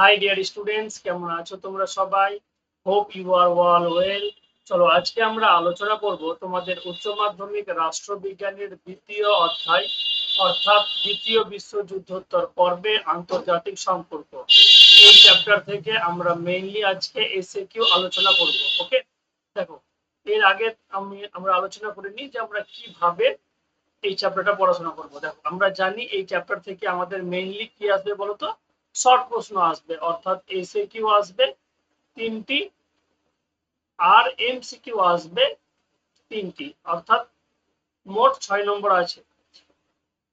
High dear students কেমন আছো তোমরা সবাই? Hope you are well well চলো, আজকে আমরা আলোচনা করব তোমাদের উচ্চ মাধ্যমিক রাষ্ট্রবিজ্ঞানের দ্বিতীয় অধ্যায়, অর্থাৎ দ্বিতীয় বিশ্বযুদ্ধোত্তর পর্বে আন্তর্জাতিক সম্পর্ক। এই চ্যাপ্টার থেকে আমরা মেইনলি আজকে এসে কিউ আলোচনা করব ওকে দেখো, এর আগে আমি, আমরা আলোচনা করে নিই যে আমরা কীভাবে এই চ্যাপ্টারটা পড়াশোনা করব। দেখো, আমরা জানি এই চ্যাপ্টার থেকে আমাদের মেইনলি কি আসবে বলতো? শর্ট প্রশ্ন আসবে, অর্থাৎ এসে কিউ আসবে তিনটি, আর এমসিকিউ আসবে তিনটি, অর্থাৎ মোট ছয় নম্বর আছে,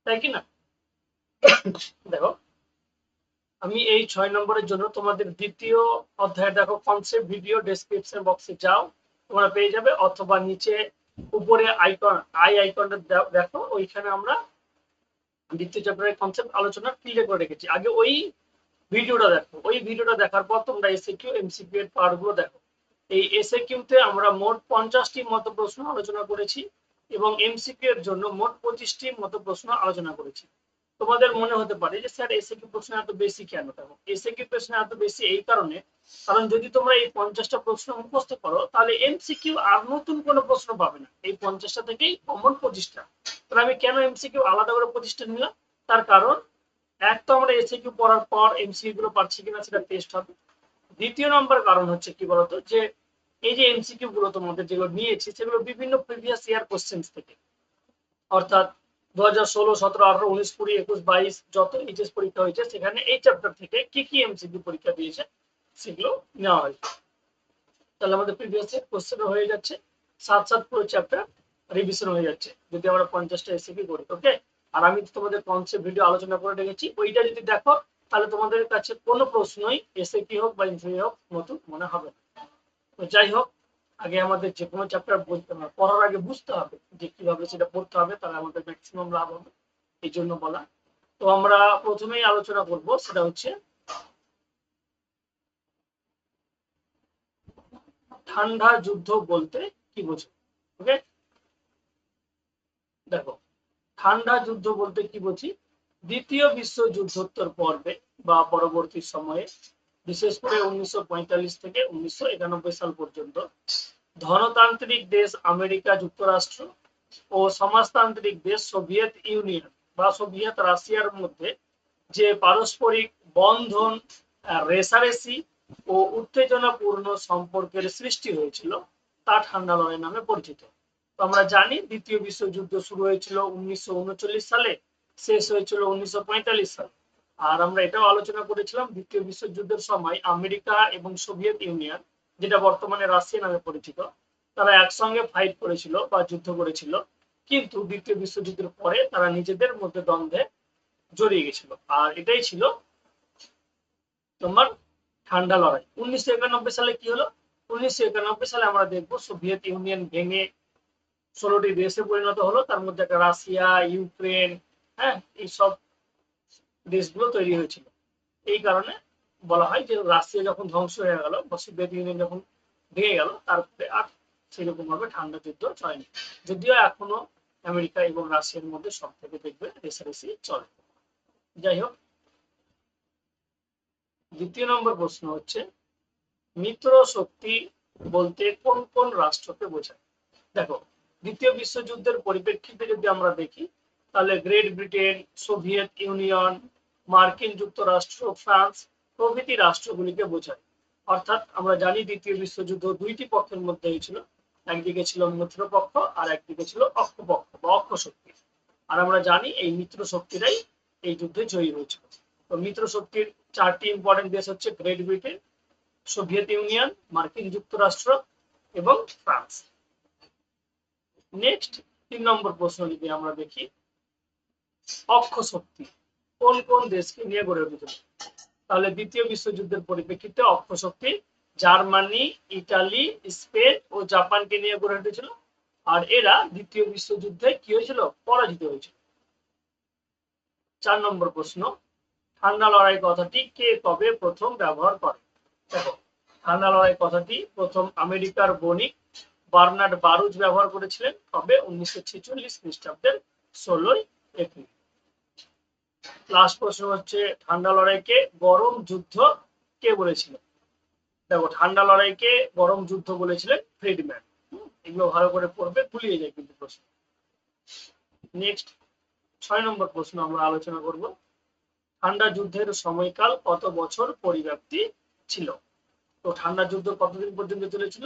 তাই কি না? দেখো, আমি এই ছয় নম্বরের জন্য তোমাদের দ্বিতীয় অধ্যায়, দেখো কনসেপ্ট ভিডিও ডেসক্রিপশন বক্সে যাও, তোমরা পেয়ে যাবে, অথবা নিচে উপরে আইকন আই আইকনটা দেখো, ওইখানে আমরা দ্বিতীয় চ্যাপ্টারের কনসেপ্ট আলোচনা ক্লিয়ার করে রেখেছি। আগে ওই ভিডিওটা দেখো। ওই ভিডিওটা দেখার পর তোমরা এসএকিউ এমসিকিউ এর পার্টগুলো দেখো। এই এসএকিউ তে আমরা মোট পঞ্চাশটি মতো প্রশ্ন আলোচনা করেছি এবং এমসিকিউ এর জন্য মোট পঁচিশটি মতো প্রশ্ন আলোচনা করেছি। তোমাদের মনে হতে পারে যে, স্যার এসএকিউ প্রশ্ন এত বেশি কেন? দেখো এসএকিউ প্রশ্ন এত বেশি এই কারণে, কারণ যদি তোমরা এই পঞ্চাশটা প্রশ্ন মুখস্থ করো, তাহলে এমসিকিউ আর নতুন কোনো প্রশ্ন পাবে না। এই পঞ্চাশটা থেকেই কমন পঁচিশটা। তাহলে আমি কেন এমসিকিউ আলাদা করে প্রতিষ্ঠা নিলাম? তার কারণ এক তো আমরা এসিকিউ পড়ার পর এমসিকিউ গুলো পাচ্ছি কিনা সেটা টেস্ট হবে। দ্বিতীয় নম্বর কারণ হচ্ছে কি বলতো? যে এই যে এমসিকিউ গুলো তোমাদের যেগুলো নিয়েছি, সেগুলো বিভিন্ন প্রিভিয়াস ইয়ার কোশ্চেন্স থেকে। অর্থাৎ দু হাজার ষোলো, সতেরো, আঠারো, উনিশ, কুড়ি, একুশ, বাইশ, যত এইচএস পরীক্ষা হয়েছে, সেখানে এই চ্যাপ্টার থেকে কি কি এমসিকিউ পরীক্ষা দিয়েছে, সেগুলো নেওয়া হয়েছে। তাহলে আমাদের প্রিভিয়াস ইয়ার কোশ্চেন হয়ে যাচ্ছে। সাত সাত পুরো চ্যাপ্টার রিভিশন হয়ে যাচ্ছে, যদি আমরা পঞ্চাশটা এসিকিউ করি ওকে আর আমি তোমাদের কনসেপ্ট ভিডিও আলোচনা করে রেখেছি। ওইটা যদি দেখো, তাহলে তোমাদের কাছে কোনো প্রশ্নই এসে কি হোক বা ইন্টারভিউ হোক নতুন মনে হবে তো যাই হোক, আগে আমাদের যে কোনো চ্যাপ্টার পড়ার আগে বুঝতে হবে যে কীভাবে সেটা পড়তে হবে, তাহলে আমাদের ম্যাক্সিমাম লাভ হবে, এই জন্য বলা। তো আমরা প্রথমেই আলোচনা করব, সেটা হচ্ছে ঠান্ডা যুদ্ধ বলতে কি বোঝো? ওকে দেখো ঠান্ডা যুদ্ধ বলতে কি বুঝি? দ্বিতীয় বিশ্বযুদ্ধোত্তর পর্বে বা পরবর্তী সময়ে, বিশেষ করে উনিশশো পঁয়তাল্লিশ থেকে উনিশশো একানব্বই সাল পর্যন্ত, ধনতান্ত্রিক দেশ আমেরিকা যুক্তরাষ্ট্র ও সমাজতান্ত্রিক দেশ সোভিয়েত ইউনিয়ন বা সোভিয়েত রাশিয়ার মধ্যে যে পারস্পরিক বন্ধন রেসারেসি ও উত্তেজনাপূর্ণ সম্পর্কের সৃষ্টি হয়েছিল, তা ঠান্ডা লড়াই নামে পরিচিত। তো আমরা জানি দ্বিতীয় বিশ্বযুদ্ধ শুরু হয়েছিল উনিশশো উনচল্লিশ সালে, শেষ হয়েছিল উনিশশো সালে। আর আমরা এটাও আলোচনা করেছিলাম দ্বিতীয় বিশ্বযুদ্ধের সময় আমেরিকা এবং সোভিয়েত ইউনিয়ন, যেটা বর্তমানে রাশিয়া নামে পরিচিত, তারা একসঙ্গে ফাইট করেছিল বা যুদ্ধ করেছিল। কিন্তু দ্বিতীয় বিশ্বযুদ্ধের পরে তারা নিজেদের মধ্যে দ্বন্দ্বে জড়িয়ে গেছিল। আর এটাই ছিল তোমার ঠান্ডা লড়াই। উনিশশো একানব্বই সালে কি হলো? উনিশশো একানব্বই সালে আমরা দেখব সোভিয়েত ইউনিয়ন ভেঙে ষোলোটি দেশে পরিণত হলো, তার মধ্যে একটা রাশিয়া, ইউক্রেন হ্যাঁ এইসব দেশগুলো তৈরি হয়েছিল। এই কারণে বলা হয় যে রাশিয়া যখন ধ্বংস হয়ে গেল, বা সোভিয়েত ইউনিয়ন যখন ভেঙে গেল, তারপরে আর সেরকম ভাবে ঠান্ডা যুদ্ধ চলেনি। যদিও এখনও আমেরিকা এবং রাশিয়ার মধ্যে সব থেকে দেখবে রেসারেসি চলে। যাই হোক, দ্বিতীয় নম্বর প্রশ্ন হচ্ছে মিত্র শক্তি বলতে কোন কোন রাষ্ট্রকে বোঝায়? দেখো দ্বিতীয় বিশ্বযুদ্ধের পরিপ্রেক্ষিতে যদি আমরা দেখি, তাহলে গ্রেট ব্রিটেন সোভিয়েত ইউনিয়ন মার্কিন যুক্তরাষ্ট্র ফ্রান্স প্রভৃতি রাষ্ট্রগুলিকে বোঝায়। অর্থাৎ আমরা জানি দ্বিতীয় বিশ্বযুদ্ধ দুইটি পক্ষের মধ্যে হয়েছিল। একদিকে ছিল মিত্র পক্ষ আর একদিকে ছিল অক্ষপক্ষ বা অক্ষ শক্তি আর আমরা জানি এই মিত্র শক্তিরাই এই যুদ্ধে জয়ী হয়েছিল। তো মিত্র শক্তির চারটি ইম্পর্টেন্ট দেশ হচ্ছে গ্রেট ব্রিটেন সোভিয়েত ইউনিয়ন মার্কিন যুক্তরাষ্ট্র এবং ফ্রান্স নেক্সট তিন নম্বর প্রশ্ন যদি আমরা দেখি, অক্ষ শক্তি কোন কোন দেশকে নিয়ে গড়ে উঠেছিল তাহলে দ্বিতীয় বিশ্বযুদ্ধের পরিপ্রেক্ষিতে অক্ষ শক্তি জার্মানি, ইটালি, স্পেন ও জাপানকে নিয়ে গড়ে উঠেছিল। আর এরা দ্বিতীয় বিশ্বযুদ্ধে কি হয়েছিল? পরাজিত হয়েছিল। চার নম্বর প্রশ্ন, ঠান্ডা লড়াই কথাটি কে কবে প্রথম ব্যবহার করে? দেখো, ঠান্ডা লড়াই কথাটি প্রথম আমেরিকার বণিক বার্নার্ড বারুজ ব্যবহার করেছিলেন তবে উনিশশো ছেচল্লিশ খ্রিস্টাব্দের ষোলোই এপ্রিল। লাস্ট প্রশ্ন হচ্ছে, ঠান্ডা লড়াইকে গরম যুদ্ধ কে বলেছিল? দেখো, ঠান্ডা লড়াইকে গরম যুদ্ধ বলেছিলেন ফ্রেডম্যান। এগুলো ভালো করে পড়বে, ভুলিয়ে যায় কিন্তু প্রশ্ন। নেক্সট ছয় নম্বর প্রশ্ন আমরা আলোচনা করব। ঠান্ডা যুদ্ধের সময়কাল কত বছর পরিব্যাপ্তি ছিল? তো ঠান্ডা যুদ্ধ কতদিন পর্যন্ত চলেছিল?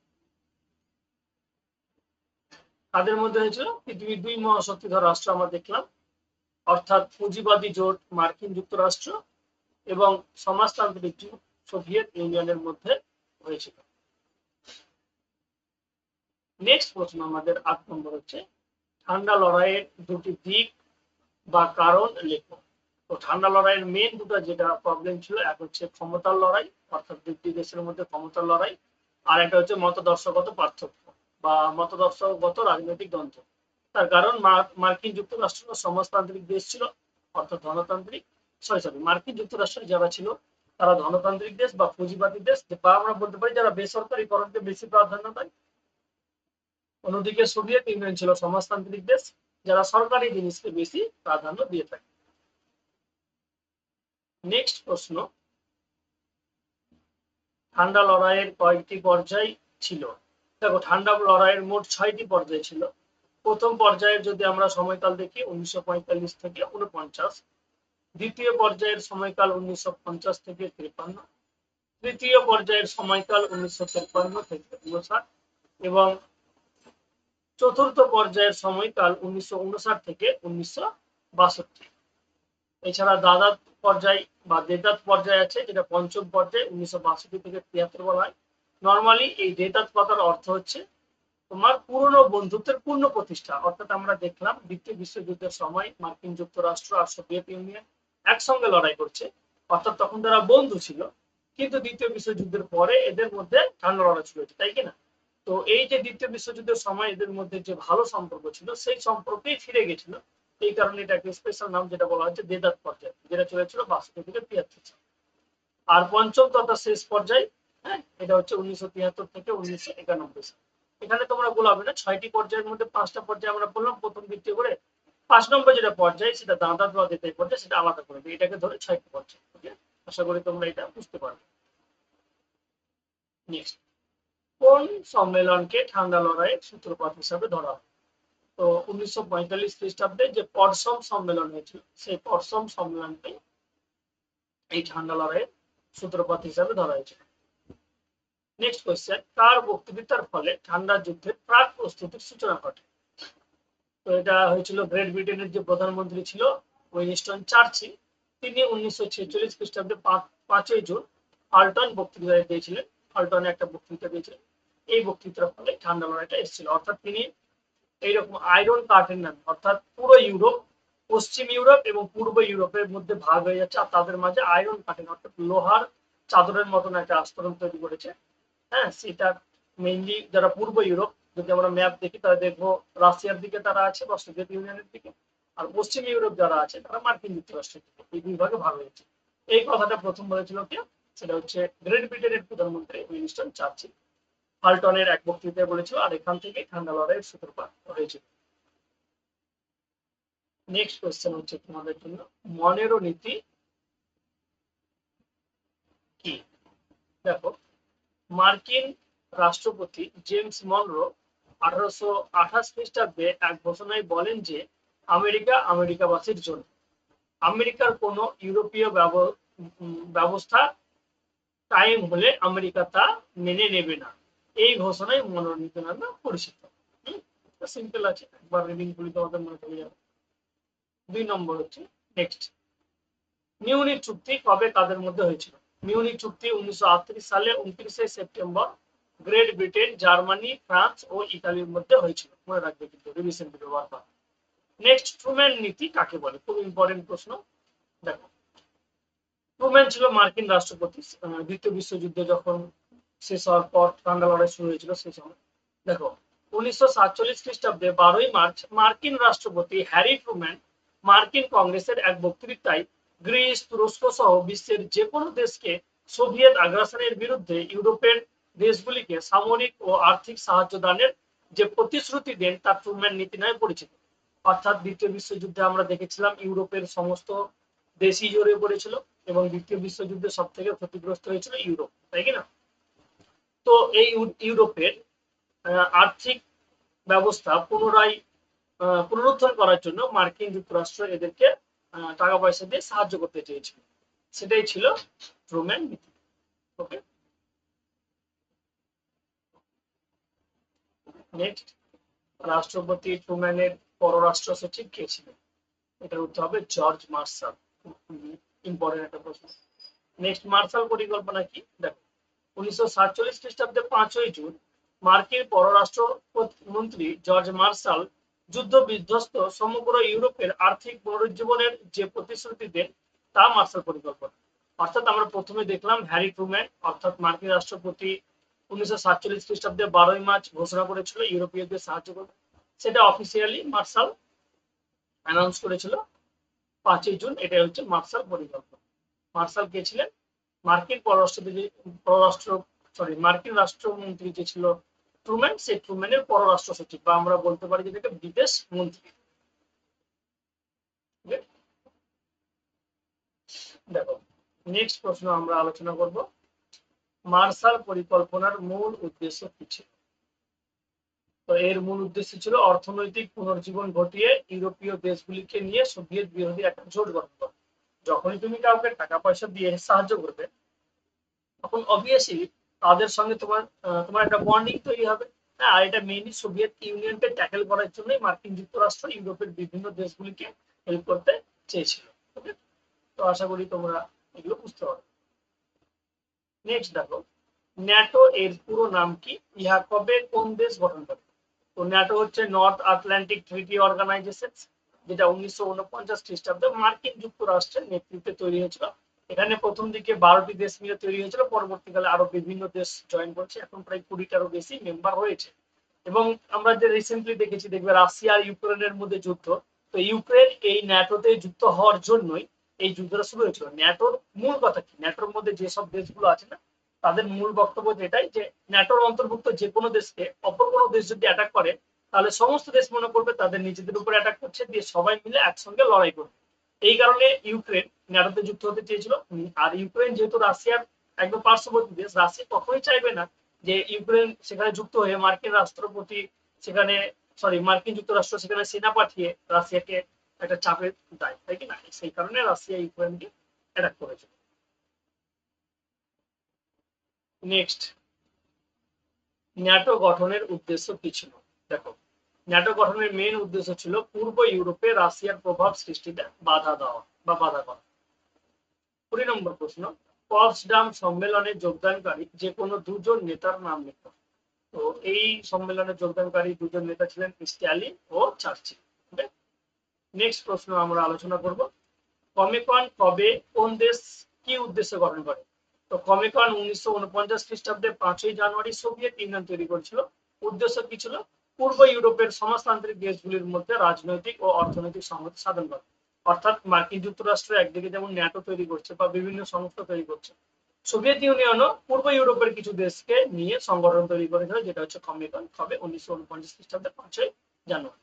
কাদের মধ্যে হয়েছিল পৃথিবীর দুই মহাশক্তিধর রাষ্ট্র আমরা দেখলাম। অর্থাৎ পুঁজিবাদী জোট, মার্কিন যুক্তরাষ্ট্র এবং সমাজতান্ত্রিক জোট সোভিয়েত ইউনিয়নের মধ্যে হয়েছিল। নেক্সট প্রশ্ন আমাদের আট নম্বর হচ্ছে, ঠান্ডা লড়াইয়ের দুটি দিক বা কারণ লেখো। তো ঠান্ডা লড়াইয়ের মেন দুটো যেটা প্রবলেম ছিল, এক হচ্ছে ক্ষমতার লড়াই, অর্থাৎ দুটি দেশের মধ্যে ক্ষমতার লড়াই, আর একটা হচ্ছে মতদর্শগত পার্থক্য। বা মতদর্শগত রাজনৈতিক দ্বন্দ্ব। তার কারণ মার্কিন যুক্তরাষ্ট্র সমাজতান্ত্রিক দেশ ছিল, অর্থাৎ ধনতান্ত্রিক সরি সরি মার্কিন যুক্তরাষ্ট্রে যারা ছিল, তারা ধনতান্ত্রিক দেশ বা পুঁজিবাদী দেশ। বা আমরা বলতে পারি যারা বেসরকারিকরণকে বেশি প্রাধান্য দেয়, অন্যদিকে সোভিয়েত ইউনিয়ন ছিল সমাজতান্ত্রিক দেশ, যারা সরকারি জিনিসকে বেশি প্রাধান্য দিয়ে থাকে। নেক্সট প্রশ্ন, ঠান্ডা লড়াইয়ের কয়েকটি পর্যায় ছিল। দেখো, ঠান্ডা লড়াইয়ের মোট ছয়টি পর্যায় ছিল। প্রথম পর্যায়ের যদি আমরা সময়কাল দেখি, উনিশশো পঁয়তাল্লিশ থেকে উনপঞ্চাশ দ্বিতীয় পর্যায়ের সময়কাল উনিশশো পঞ্চাশ থেকে তিপ্পান্ন। তৃতীয় পর্যায়ের সময়কাল উনিশশো তিপ্পান্ন থেকে উনষাট এবং চতুর্থ পর্যায়ের সময়কাল উনিশশো উনষাট থেকে উনিশশো বাষট্টি। এছাড়া দাদাত পর্যায় বা দেদাত পর্যায় আছে, যেটা পঞ্চম পর্যায়ে, উনিশশো বাষট্টি থেকে তিয়াত্তর বলা হয়। নর্মালি এই দেদাত কথার অর্থ হচ্ছে তোমার পুরনো বন্ধুত্বের পূর্ণ প্রতিষ্ঠা। অর্থাৎ আমরা দেখলাম দ্বিতীয় বিশ্বযুদ্ধের সময় মার্কিন যুক্তরাষ্ট্র আর সোভিয়েত ইউনিয়ন একসঙ্গে লড়াই করছে। অর্থাৎ তখন তারা বন্ধু ছিল, কিন্তু দ্বিতীয় বিশ্বযুদ্ধের পরে এদের মধ্যে ঠান্ডা শুরু হয়েছে, তাই কিনা তো এই যে দ্বিতীয় বিশ্বযুদ্ধের সময় এদের মধ্যে যে ভালো সম্পর্ক ছিল, সেই সম্পর্কেই ফিরে গেছিল। এই কারণে এটাকে স্পেশাল নাম যেটা বলা হচ্ছে দেদাত পর্যায় যেটা চলেছিল বাষট্টি থেকে তিয়াত্তর আর পঞ্চম তথা শেষ পর্যায় হ্যাঁ এটা হচ্ছে উনিশশো তিয়াত্তর থেকে উনিশশো এখানে তোমরা গোলাবে না, ছয়টি পর্যায়ের মধ্যে পাঁচটা পর্যায়ে আমরা বললাম, প্রথম দ্বিতীয় করে পাঁচ নম্বর যেটা পর্যায়, সেটা দাঁতাত বা দেতাই পর্যায়, সেটা আলাদা করে এটাকে ধরে ছয়টি পর্যায় আশা করি তোমরা এটা বুঝতে পারবে। কোন সম্মেলনকে ঠান্ডা লড়াইয়ের সূত্রপাত হিসাবে ধরা হয়? তো উনিশশো পঁয়তাল্লিশ খ্রিস্টাব্দে যে পরসম সম্মেলন হয়েছিল, সেই পরসম সম্মেলনকে এই ঠান্ডা লড়াইয়ের সূত্রপাত হিসাবে ধরা হয়েছিল। নেক্সট কোয়েশ্চেন কার বক্তৃতার ফলে ঠান্ডা যুদ্ধের প্রাক প্রস্তুতির সূচনা ঘটে? তো এটা হয়েছিল গ্রেট ব্রিটেনের যে প্রধানমন্ত্রী ছিল, উইনস্টন চার্চিল, তিনি উনিশশো ছেচল্লিশ খ্রিস্টাব্দে পাঁচই জুন আল্টন বক্তৃতা দিয়েছিলেন আল্টনে একটা বক্তৃতা দিয়েছিলেন। এই বক্তৃতার ফলে ঠান্ডা লড়াইটা এসেছিল। অর্থাৎ তিনি এইরকম আয়রন কার্টেন নামে, অর্থাৎ পুরো ইউরোপ, পশ্চিম ইউরোপ এবং পূর্ব ইউরোপের মধ্যে ভাগ হয়ে যাচ্ছে। আর তাদের মাঝে আয়রন কার্টেন অর্থাৎ লোহার চাদরের মতন একটা আস্তরণ তৈরি করেছে। হ্যাঁ সেটা মেইনলি যারা পূর্ব ইউরোপ, যদি আমরা ম্যাপ দেখি তাহলে দেখব রাশিয়ার দিকে তারা আছে বা সোভিয়েত ইউনিয়নের দিকে, আর পশ্চিম ইউরোপ যারা আছে, তারা মার্কিন যুক্তরাষ্ট্রের দিকে, এই দুই ভাগে ভাগ হয়েছে। এই কথাটা প্রথম বলেছিল কে? সেটা হচ্ছে গ্রেট ব্রিটেনের প্রধানমন্ত্রী উইনস্টন চার্চিল। হাল্টনের এক বক্তৃতায় বলেছিল, আর এখান থেকে ঠান্ডা লড়াইয়ের সূত্রপাত হয়েছিল নেক্সট কোয়েশ্চেন হচ্ছে তোমাদের জন্য, মনেরও নীতি কি? দেখো মার্কিন রাষ্ট্রপতি জেমস মনরো আঠারোশো আঠাশ খ্রিস্টাব্দে এক ঘোষণায় বলেন যে, আমেরিকা আমেরিকাবাসীর জন্য। আমেরিকার কোনো ইউরোপীয় ব্যবস্থা টাইম হলে আমেরিকা তা মেনে নেবে না। এই ঘোষণায় মনোনীত নামে পরিচিত সিম্পল আছে। একবার রিডিং করি তোমাদের মনে পড়ে যাবে। দুই নম্বর হচ্ছে নেক্সট মিউনিক চুক্তি কবে তাদের মধ্যে হয়েছিল? মিউনিক চুক্তি উনিশশো সালে উনত্রিশে September Great Britain, Germany, France ও ইতালির মধ্যে হয়েছিল। মনে রাখবে কিন্তু, রিভিশন ভিডিও বারবার। নেক্সট ট্রুম্যান নীতি কাকে বলে? খুব ইম্পর্টেন্ট প্রশ্ন। দেখো ট্রুম্যান ছিল মার্কিন রাষ্ট্রপতি। দ্বিতীয় বিশ্বযুদ্ধ যখন শেষ হওয়ার পর ঠান্ডা লড়াই শুরু হয়েছিল সেই সময়। দেখো, উনিশশো সাতচল্লিশ খ্রিস্টাব্দে বারোই মার্চ মার্কিন রাষ্ট্রপতি হ্যারি ট্রুম্যান মার্কিন কংগ্রেসের এক বক্তৃতায় গ্রিস, তুরস্ক সহ বিশ্বের যে কোনো দেশকে সোভিয়েত আগ্রাসনের বিরুদ্ধে ইউরোপের দেশগুলিকে সামরিক ও আর্থিক সাহায্য দানের যে প্রতিশ্রুতি দেন, তা ট্রুম্যান নীতি নামে পরিচিত। অর্থাৎ দ্বিতীয় বিশ্বযুদ্ধে আমরা দেখেছিলাম ইউরোপের সমস্ত দেশই জড়িয়ে পড়েছিল এবং দ্বিতীয় বিশ্বযুদ্ধে সব থেকে ক্ষতিগ্রস্ত হয়েছিল ইউরোপ, তাই কি না তো এই ইউরোপের আর্থিক ব্যবস্থা পুনরায় পুনরুত্থান করার জন্য মার্কিন যুক্তরাষ্ট্র এদেরকে টাকা পয়সা দিয়ে সাহায্য করতে চেয়েছিল। সেটাই ছিল ট্রুম্যান নীতি। ওকে নেক্সট রাষ্ট্রপতি ট্রুম্যানের পররাষ্ট্র সচিব কে ছিলেন? এটার উত্তর হবে জর্জ মার্শাল। ইম্পর্টেন্ট একটা প্রশ্ন। নেক্সট মার্শাল পরিকল্পনা কি? দেখো, উনিশশো সাতচল্লিশ খ্রিস্টাব্দে পাঁচই জুন মার্কিন পররাষ্ট্র মন্ত্রী জর্জ মার্শাল যুদ্ধ বিধ্বস্ত সমগ্র ইউরোপের আর্থিক পুনরুজ্জীবনের যে প্রতিশ্রুতি দেন, তা মার্শাল পরিকল্পনা। অর্থাৎ আমরা প্রথমে দেখলাম হ্যারি ট্রুম্যান, অর্থাৎ মার্কিন রাষ্ট্রপতি উনিশশো সাতচল্লিশ খ্রিস্টাব্দে বারোই মার্চ ঘোষণা করেছিল ইউরোপীয়দের সাহায্য করবে সেটা অফিসিয়ালি মার্শাল অ্যানাউন্স করেছিল পাঁচই জুন এটা হচ্ছে মার্শাল পরিকল্পনা। মার্শাল কে ছিলেন? মার্কিন পররাষ্ট্র পররাষ্ট্র সরি মার্কিন রাষ্ট্রমন্ত্রী যে ছিল ট্রুম্যান সেই ট্রুম্যানের পররাষ্ট্র সচিব, বা আমরা বলতে পারি যেটাকে বিদেশ মন্ত্রী। দেখো নেক্সট প্রশ্ন আমরা আলোচনা করব। মার্শাল পরিকল্পনার মূল উদ্দেশ্য কি ছিল? তো এর মূল উদ্দেশ্য ছিল অর্থনৈতিক পুনর্জীবন ঘটিয়ে ইউরোপীয় দেশগুলিকে নিয়ে সোভিয়েত বিরোধী একটা জোট গঠন করা। যখনই তুমি কাউকে টাকা পয়সা দিয়ে সাহায্য করবে, তখন অবভিয়াসলি তাদের সঙ্গে তোমার তোমার একটা বন্ডিং তৈরি হবে। হ্যাঁ আর এটা মেইনলি সোভিয়েত ইউনিয়নকে ট্যাকেল করার জন্যই মার্কিন যুক্তরাষ্ট্র ইউরোপের বিভিন্ন দেশগুলিকে হেল্প করতে চেয়েছিল। ওকে তো আশা করি তোমরা এগুলো বুঝতে পারবে। নেক্সট দেখো ন্যাটো এর পুরো নাম কি? ইহা কবে কোন দেশ গঠন করে? তো ন্যাটো হচ্ছে নর্থ আটলান্টিক ট্রিটি অর্গানাইজেশন যেটা উনিশশো উনপঞ্চাশ খ্রিস্টাব্দে মার্কিন যুক্তরাষ্ট্রের নেতৃত্বে তৈরি হয়েছিল। এখানে প্রথম দিকে বারোটি দেশ মিলে তৈরি হয়েছিল, পরবর্তীকালে আরও বিভিন্ন দেশ জয়েন করছে, এখন প্রায় কুড়িটারও বেশি মেম্বার হয়েছে এবং আমরা যে রিসেন্টলি দেখেছি, দেখবে রাশিয়া আর ইউক্রেনের মধ্যে যুদ্ধ। তো ইউক্রেন এই ন্যাটোতে যুক্ত হওয়ার জন্যই এই যুদ্ধটা শুরু হয়েছিল। ন্যাটোর মূল কথা কি? ন্যাটোর মধ্যে যেসব দেশগুলো আছে না, তাদের মূল বক্তব্য যেটাই যে ন্যাটোর অন্তর্ভুক্ত যে কোনো দেশকে অপর কোনো দেশ যদি অ্যাটাক করে, তাহলে সমস্ত দেশ মনে করবে তাদের নিজেদের উপর অ্যাটাক করছে, দিয়ে সবাই মিলে একসঙ্গে লড়াই করবে। এই কারণে ইউক্রেন ন্যাটোতে যুক্ত হতে চেয়েছিল। আর ইউক্রেন যেহেতু রাশিয়ার একদম পার্শ্ববর্তী দেশ, রাশিয়া কখনোই চাইবে না যে ইউক্রেন সেখানে যুক্ত হয়ে মার্কিন রাষ্ট্রপতি সেখানে সরি মার্কিন যুক্তরাষ্ট্র সেখানে সেনা পাঠিয়ে রাশিয়াকে একটা চাপে দেয়, তাই কি না? সেই কারণে রাশিয়া ইউক্রেনকে অ্যাটাক করেছিল নেক্সট ন্যাটো গঠনের উদ্দেশ্য কি ছিল? দেখো ন্যাটো গঠনের মেন উদ্দেশ্য ছিল পূর্ব ইউরোপে রাশিয়ার প্রভাব সৃষ্টিতে বাধা দেওয়া বা বাধা করা। কুড়ি নম্বর প্রশ্ন পটসডাম সম্মেলনে যোগদানকারী যে কোনো দুজন নেতার নাম লিখো। তো এই সম্মেলনে যোগদানকারী দুজন নেতা ছিলেন স্ট্যালিন ও চার্চিল নেক্সট প্রশ্ন আমরা আলোচনা করব, কমিকন কবে কোন দেশ কি উদ্দেশ্যে গঠন করে? তো কমিকন উনিশশো উনপঞ্চাশ খ্রিস্টাব্দে পাঁচই জানুয়ারি সোভিয়েত ইউনিয়ন তৈরি করেছিল। উদ্দেশ্য কি ছিল? পূর্ব ইউরোপের সমাজতান্ত্রিক দেশগুলির মধ্যে রাজনৈতিক ও অর্থনৈতিক সংহতি সাধন করা। অর্থাৎ মার্কিন যুক্তরাষ্ট্র একদিকে যেমন ন্যাটো তৈরি করছে বা বিভিন্ন সংস্থা তৈরি করছে, সোভিয়েত ইউনিয়নও পূর্ব ইউরোপের কিছু দেশকে নিয়ে সংগঠন তৈরি করেছিল, যেটা হচ্ছে কমিকন কবে? উনিশশো উনপঞ্চাশ খ্রিস্টাব্দে পাঁচই জানুয়ারি।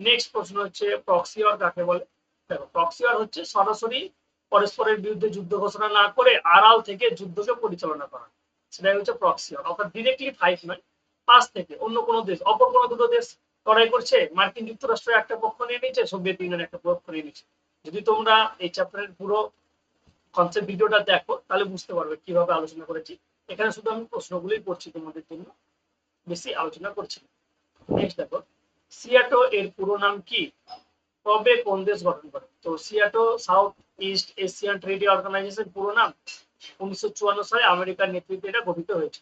নেক্সট প্রশ্ন হচ্ছে, প্রক্সিওর কাকে বলে? দেখো, প্রক্সিওর হচ্ছে সরাসরি পরস্পরের বিরুদ্ধে যুদ্ধ ঘোষণা না করে আড়াল থেকে যুদ্ধকে পরিচালনা করা। সেটাই হচ্ছে প্রক্সিওর, অর্থাৎ ডিরেক্টলি ফাইট নয় পাশ থেকে, অন্য কোনো দেশ, অপর কোনো দুটো দেশ লড়াই করছে, মার্কিন যুক্তরাষ্ট্র একটা পক্ষ নিয়ে নিয়েছে, সোভিয়েত ইউনিয়ন একটা পক্ষ নিয়ে নিয়েছে। যদি তোমরা এই চ্যাপ্টারের পুরো কনসেপ্ট ভিডিওটা দেখো, তাহলে বুঝতে পারবে কীভাবে আলোচনা করেছি। এখানে শুধু আমি প্রশ্নগুলোই পড়ছি তোমাদের জন্য, বেশি আলোচনা করছি নেক্সট দেখো, সিয়াটো এর পুরো নাম কি? কবে কোন দেশ গঠন করে? তো SEATO South East Asian trade organisation পুরো নাম উনিশশো চুয়ান্ন সালে আমেরিকার নেতৃত্বে এটা গঠিত হয়েছে।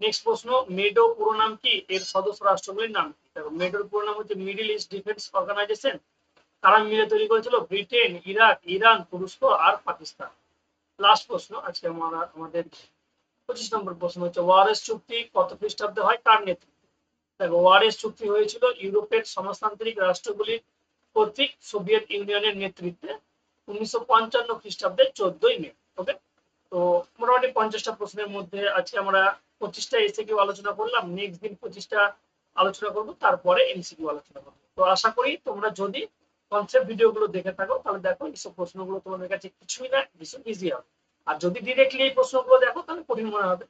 নেক্সট প্রশ্ন, মেডো পুরো নাম কি? এর সদস্য রাষ্ট্রগুলির নাম কি? দেখো, মেডোর পুরো নাম হচ্ছে মিডিল ইস্ট ডিফেন্স অর্গানাইজেশন। তারা মিলে তৈরি করেছিল? ব্রিটেন, ইরাক, ইরান, তুরস্ক আর পাকিস্তান। লাস্ট প্রশ্ন, আজকে আমরা আমাদের পঁচিশ নম্বর প্রশ্ন হচ্ছে ওয়ারেস চুক্তি কত খ্রিস্টাব্দে হয়? কার নেতৃত্বে? দেখো ওয়ারেস চুক্তি হয়েছিল ইউরোপের সমাজতান্ত্রিক রাষ্ট্রগুলির কর্তৃক সোভিয়েত ইউনিয়নের নেতৃত্বে উনিশশো পঞ্চান্ন খ্রিস্টাব্দে চোদ্দই মে ওকে তো মোটামুটি পঞ্চাশটা প্রশ্নের মধ্যে আজকে আমরা পঁচিশটা এসে কিউ আলোচনা করলাম নেক্সট দিন পঁচিশটা আলোচনা করব, তারপরে এমসিকিউ আলোচনা করব। তো আশা করি তোমরা যদি কনসেপ্ট ভিডিওগুলো দেখে থাকো, তাহলে দেখো এইসব প্রশ্নগুলো তোমাদের কাছে কিছুই না ভীষণ ইজি হবে। আর যদি ডিরেক্টলি এই প্রশ্নগুলো দেখো, তাহলে কঠিন মনে হবে।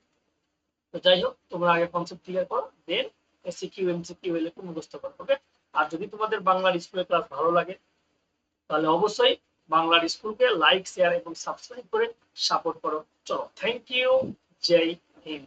তো যাই হোক, তোমরা আগে কনসেপ্ট ক্লিয়ার করো দেন এসিকিউ এমসিকিউ এলে মুখস্থ করো ওকে আর যদি তোমাদের বাংলার স্কুলের ক্লাস ভালো লাগে, তাহলে অবশ্যই বাংলার স্কুলকে লাইক শেয়ার এবং সাবস্ক্রাইব করে সাপোর্ট করো। চলো থ্যাংক ইউ জয় হিন্দ।